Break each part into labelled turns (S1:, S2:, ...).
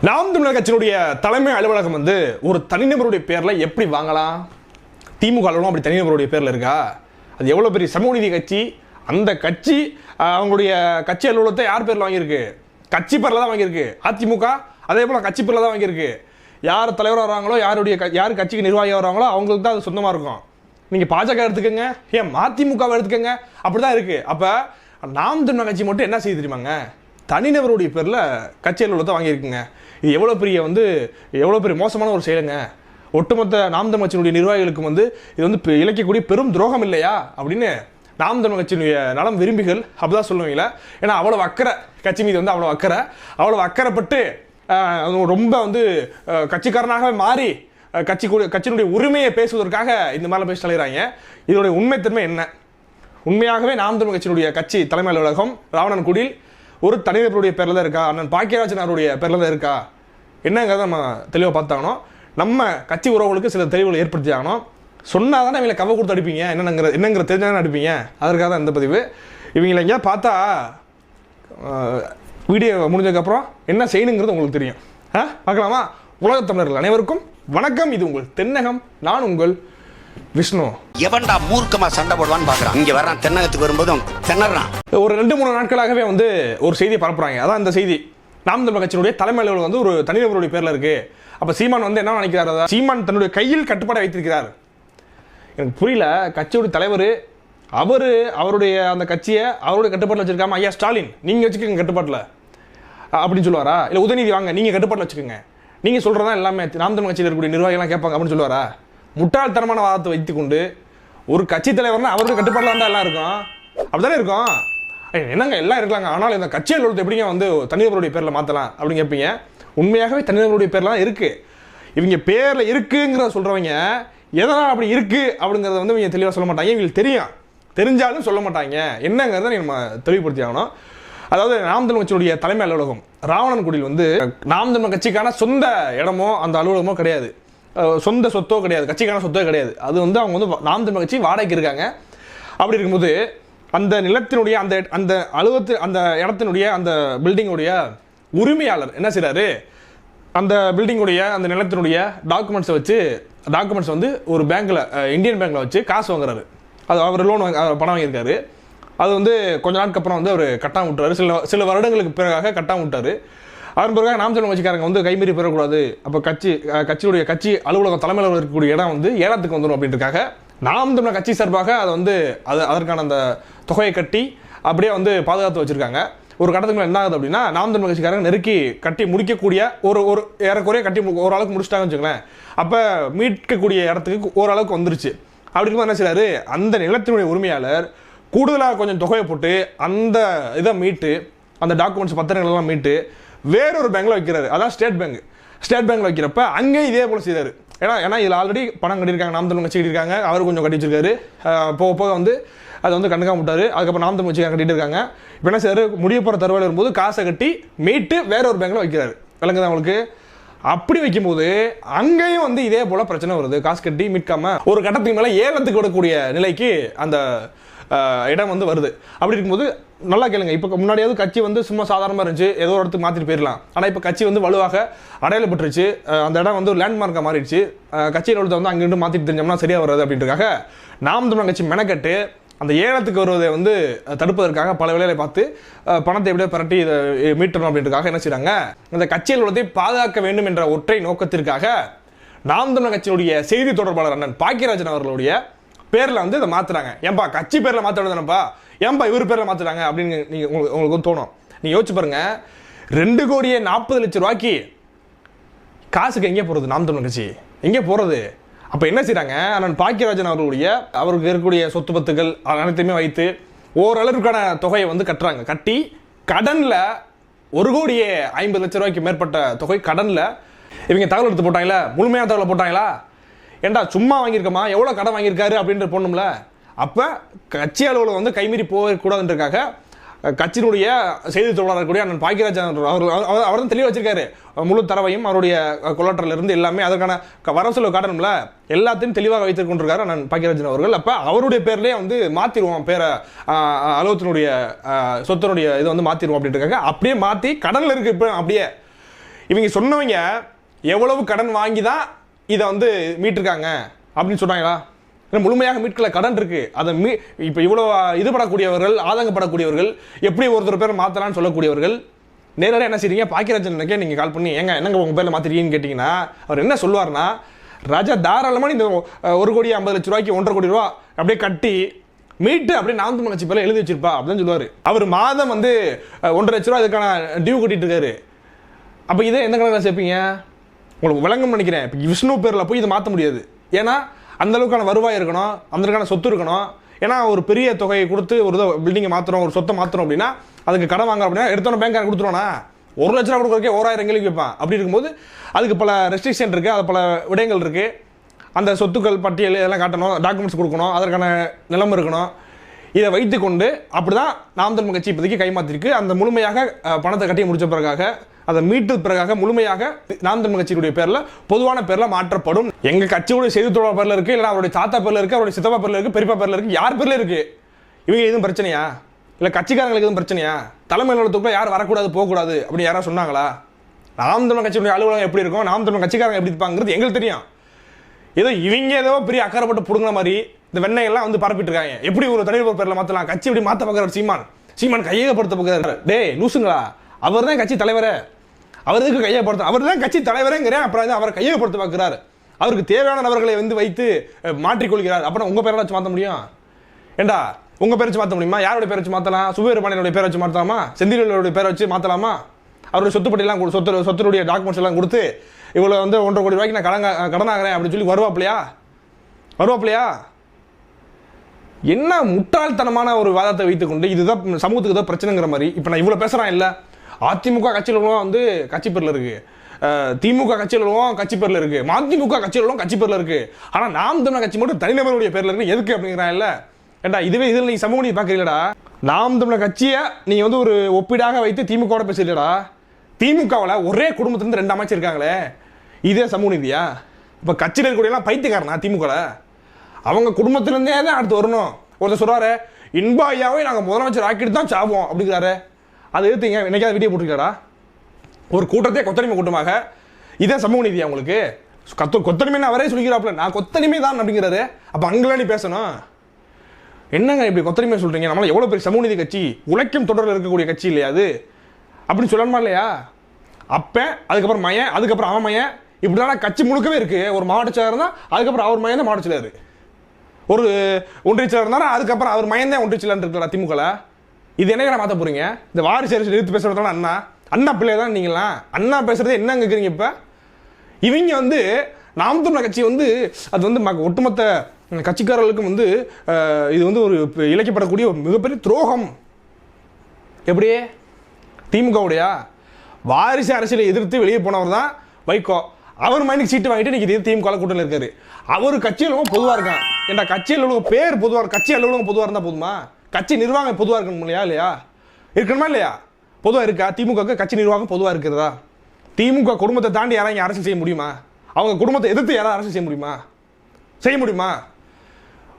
S1: நாம் தமிழர் கட்சியினுடைய தலைமை அலுவலகம் வந்து ஒரு தனிநபருடைய பேரில் எப்படி வாங்கலாம்? திமுக அலுவலகம் அப்படி தனிநபருடைய பேரில் இருக்கா? அது எவ்வளோ பெரிய சமூக நீதி கட்சி? அந்த கட்சி அவங்களுடைய கட்சி அலுவலகத்தை யார் பேரில் வாங்கியிருக்கு? கட்சி பேரில் தான் வாங்கியிருக்கு. அதிமுக அதே போல் கட்சி பேரில் தான் வாங்கியிருக்கு. யார் தலைவராக வராங்களோ யாருடைய யார் கட்சிக்கு நிர்வாகியாக வராங்களோ அவங்களுக்கு தான் அது சொந்தமாக இருக்கும். நீங்கள் பாஜக எடுத்துக்கோங்க ஏன் மதிமுகவை எடுத்துக்கோங்க? அப்படிதான் இருக்குது அப்போ நாம் தமிழர் கட்சி மட்டும் என்ன செய்ய தெரியுமாங்க? தனிநபருடைய பேரில் கட்சி அலுவலகத்தை வாங்கியிருக்குங்க. இது எவ்வளோ பெரிய வந்து எவ்வளோ பெரிய மோசமான ஒரு செயலுங்க. ஒட்டுமொத்த நாம் தமிழ் கட்சியினுடைய நிர்வாகிகளுக்கும் வந்து இது வந்து இழைக்கக்கூடிய பெரும் துரோகம் இல்லையா? அப்படின்னு நாம் தமிழ் கட்சியினுடைய நலம் விரும்பிகள் அப்படிதான் சொல்லுவீங்களா. ஏன்னா அவ்வளோ அக்கறை கட்சி மீது வந்து அவ்வளோ அக்கறை. அவ்வளோ அக்கறைப்பட்டு அது ரொம்ப வந்து கட்சிக்காரனாகவே மாறி கட்சி கூட- கட்சியினுடைய உரிமையை பேசுவதற்காக இந்த மாதிரிலாம் பேசி தலைகிறாங்க இதனுடைய உண்மைத்தன்மை என்ன? உண்மையாகவே நாம் தமிழ் கட்சியினுடைய கட்சி தலைமை அலுவலகம் ராவணன்குடியில் ஒரு தனிநபருடைய பேரில் தான் இருக்கா? அண்ணன் பாக்கியராஜன் அவருடைய பேரில் தான் இருக்கா? என்னங்கிறத நம்ம தெளிவாக பார்த்தாகணும். நம்ம கட்சி உறவுகளுக்கு சில தெளிவுகளை ஏற்படுத்தி ஆகணும். சொன்னால் தானே இவங்களை கவ கொடுத்து அடிப்பீங்க? என்னங்கிற என்னங்கிற தெரிஞ்சாலும் அடிப்பீங்க? அதற்காக தான் இந்த பதிவு. இவங்களை எங்கேயா பார்த்தா வீடியோ முடிஞ்சதுக்கப்புறம் என்ன செய்யணுங்கிறது உங்களுக்கு தெரியும். ஆ பார்க்கலாமா? உலகத் தமிழர்கள் அனைவருக்கும் வணக்கம். இது உங்கள் தென்னகம். நான் உங்கள் விஷ்ணு.
S2: எவன்டா மூர்க்கமா சண்டை போடுவான்னு பாக்குறான். இங்க வர்றான் தென்னகத்துக்கு வரும்போதும் திணறான்.
S1: ஒரு ரெண்டு மூணு நாட்களாகவே வந்து ஒரு செய்தியை பரப்புறாங்க. அதான் இந்த செய்தி. நாம் தமிழ் கட்சியினுடைய தலைமை அலுவலகம் வந்து ஒரு தனிநபருடைய பேர்ல இருக்கு. அப்ப சீமான் வந்து என்ன நினைக்கிறார்? சீமான் தன்னுடைய கையில் கட்டுப்பாடை வைத்திருக்கிறார். எனக்கு புரியல கட்சியோட தலைவர் அவரு அவருடைய அந்த கட்சியை அவருடைய கட்டுப்பாட்டில் வச்சிருக்காம ஐயா ஸ்டாலின் நீங்க வச்சுக்கோங்க கட்டுப்பாட்டில். அப்படின்னு சொல்லுவாரா? இல்ல உதயநிதி வாங்க நீங்க கட்டுப்பாட்டில் வச்சுக்கோங்க. நீங்க சொல்றதா எல்லாமே. நாம் தமிழ் கட்சியில் இருக்கக்கூடிய நிர்வாகிகள்லாம் கேட்பாங்க அப்படின்னு சொல்லுவாரா? முட்டாள்தனமான வாதத்தை வைத்துக்கொண்டு ஒரு கட்சி தலைவர்னா அவருக்கு கட்டுப்பாட்டில் தான் எல்லாம் இருக்கும். அப்படிதானே இருக்கும்? என்னங்க எல்லாம் இருக்கலாங்க. ஆனால் இந்த கட்சி அலுவலகத்தை எப்படிங்க வந்து தனிநபருடைய பேரில் மாற்றலாம் அப்படின்னு கேட்பீங்க உண்மையாகவே தனிநபருடைய பேர்லாம் இருக்கு. இவங்க பேரில் இருக்குங்கிறத சொல்றவங்க எதனால் அப்படி இருக்கு அப்படிங்கிறத வந்து இவங்க தெளிவாக சொல்ல மாட்டாங்க. இவங்களுக்கு தெரியும். தெரிஞ்சாலும் சொல்ல மாட்டாங்க. என்னங்கிறத நம்ம தெளிவுபடுத்தி ஆகணும். அதாவது நாம் தமிழ் கட்சியுடைய தலைமை அலுவலகம் ராவணன்குடியில் வந்து நாம் தமிழ் கட்சிக்கான சொந்த இடமோ அந்த அலுவலகமோ கிடையாது. சொந்த சொத்தோ கிடையாது கட்சிக்கான சொத்தோ கிடையாது. அது வந்து அவங்க வந்து நாம் தமிழ் கட்சி வாடகைக்கு இருக்காங்க. அப்படி இருக்கும்போது அந்த நிலத்தினுடைய அந்த அந்த அலுவலத்து அந்த இடத்தினுடைய அந்த பில்டிங்குடைய உரிமையாளர் என்ன செய்கிறாரு அந்த பில்டிங்குடைய அந்த நிலத்தினுடைய டாக்குமெண்ட்ஸை வச்சு டாக்குமெண்ட்ஸ் வந்து ஒரு பேங்க்கில் இந்தியன் பேங்க்கில் வச்சு காசு வாங்குறாரு. அது அவர் லோன் பணம் வாங்கியிருக்காரு. அது வந்து கொஞ்ச நாளுக்கு அப்புறம் வந்து அவர் கட்டாம விட்டாரு சில சில வருடங்களுக்கு பிறகாக கட்டாம விட்டார். அதன் பிறகு நாம் சொல்லும் கட்சிக்காரங்க வந்து கைமீறி பெறக்கூடாது. அப்போ கட்சி கட்சியுடைய கட்சி அலுவலகம் தலைமையில் இருக்கக்கூடிய இடம் வந்து ஏலத்துக்கு வந்துடும் அப்படின்றதுக்காக நாம் தமிழ் கட்சி சார்பாக அதை வந்து அது அதற்கான அந்த தொகையை கட்டி அப்படியே வந்து பாதுகாத்து வச்சுருக்காங்க. ஒரு கட்டத்துக்கு என்ன ஆகுது அப்படின்னா நாம் தமிழ் கட்சிக்காரங்க நெருக்கி கட்டி முடிக்கக்கூடிய ஒரு ஒரு ஏறக்குறைய கட்டி மு- ஓரளவுக்கு முடிச்சிட்டாங்கன்னு வச்சுங்களேன் அப்போ மீட்கக்கூடிய இடத்துக்கு ஓரளவுக்கு வந்துருச்சு. அப்படி இருக்கும்போது என்ன செய்யறாரு அந்த நிலத்தினுடைய உரிமையாளர் கூடுதலாக கொஞ்சம் தொகையை போட்டு அந்த இதை மீட்டு அந்த டாக்குமெண்ட்ஸ் பத்திரங்கள் எல்லாம் மீட்டு வேறொரு பேங்க்ல வைக்கிறாரு. அதான் ஸ்டேட் பேங்க் ஸ்டேட் பேங்க்ல வைக்கிறப்ப அங்கேயும் இதே போல செய்யறாரு ஏன்னா ஏன்னா இதில் ஆல்ரெடி பணம் கட்டியிருக்காங்க நாம் தமிழ் கட்சி கட்டியிருக்காங்க அவர் கொஞ்சம் கட்டி வச்சிருக்காரு. போக போக வந்து அதை வந்து கண்டுக்காம விட்டாரு. அதுக்கப்புறம் நாம் தமிழ் கட்சி கட்டிட்டு இருக்காங்க. இப்போ என்ன செய்யறாரு முடிய போகிற தருவாயில் வரும்போது காசை கட்டி மீட்டு வேற ஒரு பேங்க்ல வைக்கிறாரு. விளங்குதா உங்களுக்கு? அப்படி வைக்கும்போது அங்கேயும் வந்து இதே போல பிரச்சனை வருது. காசு கட்டி மீட்காம ஒரு கட்டத்துக்கு மேலே ஏலத்துக்கு விடக்கூடிய நிலைக்கு அந்த இடம் வந்து வருது. அப்படி இருக்கும்போது நல்லா கேளுங்க. இப்போ முன்னாடியாவது கட்சி வந்து சும்மா சாதாரணமாக இருந்துச்சு. ஏதோ ஒரு இடத்துக்கு மாற்றிட்டு போயிடலாம் ஆனால் இப்போ கட்சி வந்து வலுவாக அடையாளப்பட்டுருச்சு அந்த இடம் வந்து ஒரு லேண்ட்மார்க்காக மாறிடுச்சு. கட்சியில் உள்ளதை வந்து அங்கிருந்து மாற்றிட்டு தெரிஞ்சோம்னா சரியாக வராது அப்படின்றதுக்காக நாம் தமிழ் கட்சி மெனக்கட்டு அந்த ஏலத்துக்கு வருவதை வந்து தடுப்பதற்காக பல வேலைகளை பார்த்து பணத்தை எப்படியோ பிரட்டி இதை மீட்டணும் அப்படின்றதுக்காக என்ன செய்கிறாங்க இந்த கட்சியில் உள்ளதை பாதுகாக்க வேண்டும் என்ற ஒற்றை நோக்கத்திற்காக நாம் தமிழர் கட்சியினுடைய செய்தி தொடர்பாளர் அண்ணன் பாக்கியராஜன் அவர்களுடைய பேரில் வந்து இதை மாத்துறாங்க. ஏன்பா கட்சி பேரில் மாத்த வேண்டியதானப்பா? ஏன்பா இவர் பேரில் மாத்துறாங்க அப்படின்னு நீங்க உங்களுக்கு உங்களுக்கு தோணும். நீங்க யோசிச்சு பாருங்க. ரெண்டு கோடியே நாற்பது லட்சம் ரூபாய்க்கு காசுக்கு எங்கே போகிறது நாம் தமிழர் கட்சி? எங்கே போகிறது அப்போ என்ன செய்கிறாங்க அண்ணன் பாக்கியராஜன் அவர்களுடைய அவருக்கு இருக்கக்கூடிய சொத்து பத்துகள் அனைத்தையுமே வைத்து ஓரளவுக்கான தொகையை வந்து கட்டுறாங்க. கட்டி கடனில் ஒரு கோடியே ஐம்பது லட்ச ரூபாய்க்கு மேற்பட்ட தொகை கடனில் இவங்க தகவல் எடுத்து போட்டாங்களா? முழுமையான தகவலை போட்டாங்களா? ஏண்டா சும்மா வாங்கியிருக்கமா? எவ்வளோ கடன் வாங்கியிருக்காரு அப்படின்ற போடணும்ல அப்போ கட்சி அலுவலகம் வந்து கைமீறி போகக்கூடாதுன்றக்காக கட்சியினுடைய செய்தி தொடர்பாளர் கூடிய அண்ணன் பாக்கியராஜன் அவர் அவர் தான் தெளிவாக வச்சிருக்காரு. முழு தரவையும் அவருடைய கொலாட்டரில் இருந்து எல்லாமே அதற்கான க- வரவு காட்டணும்ல? எல்லாத்தையும் தெளிவாக வைத்துக் கொண்டிருக்காரு அண்ணன் பாக்கியராஜன் அவர்கள். அப்போ அவருடைய பேர்லேயே வந்து மாற்றிடுவோம் பேரை அலுவலத்தினுடைய சொத்தனுடைய இதை வந்து மாற்றிடுவோம் அப்படின்றக்காக அப்படியே மாற்றி கடனில் இருக்கு இப்போ அப்படியே. இவங்க சொன்னவங்க எவ்வளவு கடன் வாங்கி தான் இதை வந்து மீட்டிருக்காங்க அப்படின்னு சொன்னாங்களா? முழுமையாக மீட்கல கடன் இருக்கு. அதை மீ இப்போ இவ்வளோ இதுபடக்கூடியவர்கள் ஆதங்கப்படக்கூடியவர்கள் எப்படி ஒருத்தர் பேர் மாற்றலாம்னு சொல்லக்கூடியவர்கள் நேரடியாக என்ன செய்றீங்க? பாக்கியராஜனுக்கே நீங்கள் கால் பண்ணி ஏங்க என்னங்க உங்கள் பேரில் மாற்றிருக்கீங்கன்னு கேட்டிங்கன்னா அவர் என்ன சொல்லுவார்னா ராஜா தாராளமாக இந்த ஒரு கோடி ஐம்பது லட்ச ரூபாய்க்கு ஒன்றரை கோடி ரூபா அப்படியே கட்டி மீட்டு அப்படியே நாம் தமிழ் கட்சி பேரில் எழுதி வச்சிருப்பா அப்படின்னு சொல்லுவார். அவர் மாதம் வந்து ஒன்றரை லட்ச ரூபா அதுக்கான டியூ கட்டிட்டு இருக்காரு. அப்போ இதை எந்த கணக்கில் சேர்ப்பீங்க? உங்களுக்கு விளங்கம் நினைக்கிறேன். இப்போ விஷ்ணு பேரில் போய் இதை மாற்ற முடியாது. ஏன்னா அந்த அளவுக்கான வருவாய் இருக்கணும் அந்த அளவுக்கான சொத்து இருக்கணும். ஏன்னா ஒரு பெரிய தொகையை கொடுத்து ஒரு இதை பில்டிங்கை மாற்றுறோம் ஒரு சொத்தை மாற்றுறோம் அப்படின்னா அதுக்கு கடன் வாங்குறோம் அப்படின்னா எடுத்தோன்னே பேங்க்காரன் கொடுத்துருவானா? ஒரு லட்ச ரூபா கொடுக்குறக்கே ஓராயிரம் கேள்வி வைப்பான் அப்படி இருக்கும்போது அதுக்கு பல ரெஸ்ட்ரிக்ஷன் இருக்குது அது பல விடயங்கள் இருக்குது அந்த சொத்துக்கள் பட்டியல் இதெல்லாம் காட்டணும் டாக்குமெண்ட்ஸ் கொடுக்கணும் அதற்கான நிலம் இருக்கணும். இதை வைத்துக்கொண்டு அப்படி தான் நாம் தமிழ் கட்சி இப்போதைக்கு கைமாற்றிருக்கு அந்த முழுமையாக பணத்தை கட்டி முடிச்ச பிறகாக அதை மீட்டு பிறகாக முழுமையாக நாம் தமிழ் கட்சியுடைய பேரில் பொதுவான பேரில் மாற்றப்படும். எங்கள் கட்சியுடைய செய்தி தொடர்பு பேரில் இருக்குது இல்லை அவருடைய தாத்தா பேரில் இருக்குது அவருடைய சித்தப்பா பேரில் இருக்குது பெரியப்பா பேரில் இருக்குது யார் பேரில் இருக்குது இவங்க எதுவும் பிரச்சனையா? இல்லை கட்சிக்காரங்களுக்கு எதுவும் பிரச்சனையா? தலைமை நிலத்துக்குள்ள யார் வரக்கூடாது போகக்கூடாது அப்படின்னு யாராவது சொன்னாங்களா? நாம் தமிழ் கட்சியுடைய அலுவலகம் எப்படி இருக்கும்? நாம் தமிழ் கட்சிக்காரங்க எப்படி இருப்பாங்கிறது எங்களுக்கு தெரியும். ஏதோ இவங்க ஏதோ பெரிய அக்கறைப்பட்டு பிடுங்கிற மாதிரி இந்த வெண்ணையெல்லாம் வந்து பரப்பிட்டு இருக்காங்க. எப்படி ஒரு தனிநபர் பேரில் மாற்றலாம் கட்சி எப்படி மாற்ற பார்க்குற சீமான்? சீமான் கையகப்படுத்த பார்க்குறாரு. டே லூசுங்களா? அவர் தான் கட்சி தலைவரே. அவர் எதுக்கு அவர் தான் கட்சி தலைவரேங்கிறேன். அப்புறம் வந்து அவரை பொறுத்து பார்க்குறாரு. அவருக்கு தேவையான நபர்களை வந்து வைத்து மாற்றிக்கொள்கிறார். அப்புறம் உங்கள் பேரை வச்சு மாற்ற முடியும்? ஏண்டா உங்கள் பேரை வச்சு மாற்ற முடியுமா? யாருடைய பேரை வச்சு மாற்றலாம் சுபீரபாண்டியனுடைய பேரை வச்சு மாற்றலாமா செந்திலுடைய பேரை வச்சு மாற்றலாமா அவருடைய சொத்து கொடு- சொத்து சொத்துடைய டாக்குமெண்ட்ஸ் எல்லாம் கொடுத்து இவ்வளோ வந்து ஒன்றரை கோடி ரூபாய்க்கு நான் கடன் கடனாகிறேன் அப்படின்னு சொல்லி வருவாப்பிலையா? வருவாப்லையா என்ன முட்டாள்தனமான ஒரு வாதத்தை வைத்துக்கொண்டு இதுதான் சமூகத்துக்கு தான் பிரச்சனைங்கிற மாதிரி. இப்போ நான் இவ்வளோ பேசுகிறேன் இல்லை. அதிமுக கட்சியில் வந்து கட்சி பேரில் இருக்கு. திமுக கட்சியில் கட்சி பேரில் இருக்கு. மதிமுக கட்சியில் கட்சி பேரில் இருக்கு. ஆனால் நாம் தமிழர் கட்சி மட்டும் தனிநபருடைய பேரில் இருக்கு. எதுக்கு அப்படிங்கிறான் இல்லை. ஏண்டா இதுவே இதில் நீ சமூக நீதி பார்க்குறீங்களா நாம் தமிழர் கட்சியை நீ வந்து ஒரு ஒப்பீடாக வைத்து திமுகவோட பேசுறீங்களா திமுகவில் ஒரே குடும்பத்துலேருந்து ரெண்டு அமைச்சர் இருக்காங்களே. இதே சமூக நீதியா? இப்போ கட்சியில் இருக்கக்கூடியலாம் பைத்தியக்காரனா திமுகவில் அவங்க குடும்பத்துலேருந்தே தான் அடுத்து வரணும். ஒருத்தர் சொல்கிறாரு இன்பாயாவே நாங்கள் முதலமைச்சர் ஆக்கிட்டு தான் சாவோம் அப்படிங்கிறாரு. அதை எடுத்தீங்க என்னைக்காவது வீடியோ போட்டிருக்காடா? ஒரு கூட்டத்தையே கொத்தடிமை கூட்டமாக. இதே சமூக நீதியா உங்களுக்கு? கத்து கொத்தடிமைன்னு அவரே சொல்லிக்கிறாப்புல. நான் கொத்தடிமை தான் அப்படிங்கிறாரு. அப்போ அங்கெல்லாம் பேசணும். என்னங்க இப்படி கொத்தடிமை சொல்கிறீங்க நம்மளால் எவ்வளோ பெரிய சமூக நீதி கட்சி உழைக்கும் தொடரில் இருக்கக்கூடிய கட்சி இல்லையா அது? அப்படின்னு சொல்லணுமா இல்லையா? அப்பன் அதுக்கப்புறம் மயன் அதுக்கப்புறம் அவன் மயன். இப்படிதான் கட்சி முழுக்கவே இருக்குது ஒரு மாவட்ட செயலர் தான் அதுக்கப்புறம் அவர் மயன் தான் மாவட்ட செயலர். ஒரு ஒன்றிய செயலர் இருந்தாலும் அதுக்கப்புறம் அவர் மயன் தான் ஒன்றிய செயலர் இருக்கிற திமுகல? இது என்னங்க மாற்ற போறீங்க? இந்த வாரிசு அரசு எடுத்து பேசுறதால அண்ணா? அண்ணா பிள்ளை தான் நீங்களா அண்ணா பேசுறது என்ன கேட்குறீங்க இப்போ? இவங்க வந்து நாம் தமிழர் கட்சி வந்து அது வந்து ம- ஒட்டுமொத்த கட்சிக்காரர்களுக்கும் வந்து இது வந்து ஒரு இழைக்கப்படக்கூடிய ஒரு மிகப்பெரிய துரோகம். எப்படி? திமுகவுடையா? வாரிசு அரசியலை எதிர்த்து வெளியே போனவர் தான் வைகோ. அவர் மைனுக்கு சீட்டு வாங்கிட்டு இன்னைக்கு திமுக கூட்டத்தில் இருக்காரு. அவர் கட்சி அலுவலகம் பொதுவாக இருக்கான் ஏன்டா கட்சி அலுவலகம் பேர் பொதுவாக கட்சி அலுவலகம் பொதுவாக இருந்தால் போதுமா? கட்சி நிர்வாகம் பொதுவாக இருக்கணும் இல்லையா இல்லையா? இருக்கணுமா இல்லையா? பொதுவாக இருக்கா? திமுகவுக்கு கட்சி நிர்வாகம் பொதுவாக இருக்கிறதா? திமுக குடும்பத்தை தாண்டி யாராவது அரசு அரசியல் செய்ய முடியுமா? அவங்க குடும்பத்தை எதிர்த்து யாராவது அரசியல் செய்ய முடியுமா? செய்ய முடியுமா?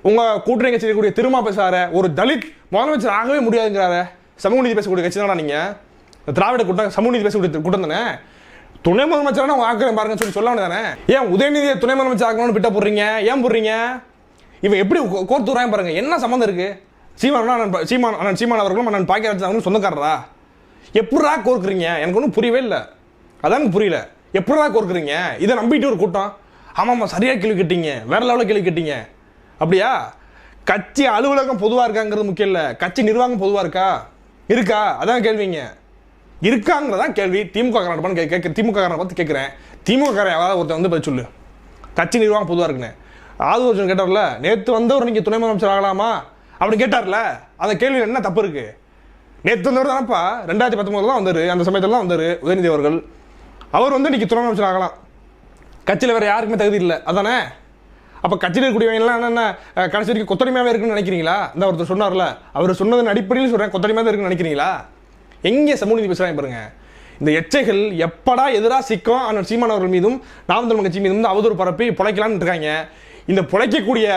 S1: உங்கள் கூட்டணி கட்சி இருக்கக்கூடிய திருமா பேசார ஒரு தலித் முதலமைச்சர் ஆகவே முடியாதுங்கிறார. சமூக நீதி பேசக்கூடிய கட்சி தானா நீங்கள் திராவிட கூட்டம் சமூக நீதி பேசக்கூடிய கூட்டம் தானே? துணை முதலமைச்சரான உங்க ஆக்கிறேன் பாருங்க சொல்லி சொல்ல தானே? ஏன் உதயநிதியை துணை முதலமைச்சர் ஆகணும்னு பிட்ட போடுறீங்க? ஏன் போடுறீங்க? இவன் எப்படி கோ- கோர்த்து வராங்க பாருங்க. என்ன சம்மந்தம் இருக்குது சீமான் அண்ணன் சீமான் அண்ணன் சீமான் அவர்களும் அண்ணன் பாக்கியராஜ் அவர்களும் சொந்தக்காரரா? எப்படா கோர்க்குறீங்க? எனக்கு ஒன்றும் புரியவே இல்லை. அதாங்க புரியல. எப்படா கோர்க்குறீங்க? இதை நம்பிட்டு ஒரு கூட்டம். ஆமாம்மா சரியாக கேள்வி கேட்டீங்க. வேற லெவலில் கேள்வி கேட்டீங்க. அப்படியா? கட்சி அலுவலகம் பொதுவாக இருக்காங்கிறது முக்கியம் இல்லை. கட்சி நிர்வாகம் பொதுவாக இருக்கா? இருக்கா? அதான் கேள்விங்க. இருக்காங்கிறதான் கேள்வி. திமுக காரணம் கேட்க திமுக காரணம் பார்த்து கேட்குறேன். திமுக காரன் யாராவது ஒருத்தன் வந்து பதில் சொல்லு. கட்சி நிர்வாகம் பொதுவாக இருக்குன்னு. ஆதூர்ஜன் கேட்டார்ல நேற்று வந்தவர் நீங்கள் துணை முதலமைச்சர் ஆகலாமா? அப்படின்னு கேட்டார்ல அந்த கேள்வி என்ன தப்பு இருக்கு? நேற்று வந்தவர் தானப்பா ரெண்டாயிரத்தி பத்தொன்பதுல தான் வந்தார் அந்த சமயத்தில் தான் வந்தார் உதயநிதி அவர்கள். அவர் வந்து இன்றைக்கி துணை அமைச்சர் ஆகலாம். கட்சியில் வேறு யாருக்குமே தகுதி இல்லை அதானே? அப்போ கட்சியில் இருக்கக்கூடியவங்கலாம் என்னென்ன கடைசி வரைக்கும் கொத்தடிமையாகவே இருக்குன்னு நினைக்கிறீங்களா? இந்த ஒருத்தர் சொன்னார்ல அவர் சொன்னதன் அடிப்படையில் சொல்கிறேன் கொத்தடிமையாக இருக்குன்னு நினைக்கிறீங்களா? எங்கே சமூக நீதி பேசுகிறாங்க பாருங்க. இந்த எச்சைகள் எப்படா எதிராக சிக்கும்? அண்ணன் சீமானவர்கள் மீதும் நாம் தமிழ் கட்சி மீதும் வந்து அவதூறு பரப்பி பிழைக்கலான்னு இருக்காங்க. இந்த பிழைக்கக்கூடிய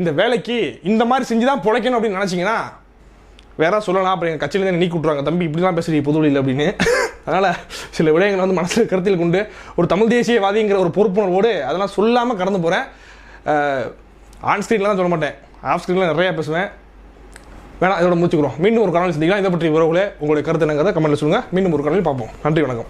S1: இந்த வேலைக்கு இந்த மாதிரி செஞ்சு தான் பிழைக்கணும் அப்படின்னு நினச்சிங்கன்னா வேற சொல்லலாம். அப்புறம் எங்கள் கட்சியிலேருந்து நீக்கி விட்ருவாங்க தம்பி இப்படிலாம் பேசுறீங்க பொதுவெளியில் அப்படின்னு. அதனால் சில விடயங்களை வந்து மனசில் கருத்தில் கொண்டு ஒரு தமிழ் தேசியவாதிங்கிற ஒரு பொறுப்புணர்வோடு அதெல்லாம் சொல்லாமல் கடந்து போகிறேன் ஆன் ஸ்க்ரீனில் சொல்ல மாட்டேன். ஆஃப் ஸ்க்ரீனில் நிறையா பேசுவேன். வேணாம் இதோட முடிச்சுக்கிறோம். மீண்டும் ஒரு கனவில் சந்திக்கலாம். இதை பற்றி உறவுகளே உங்களுடைய கருத்து என்னங்கிறத கமெண்ட்டில் சொல்லுங்கள் மீண்டும் ஒரு கனவில் பார்ப்போம். நன்றி வணக்கம்.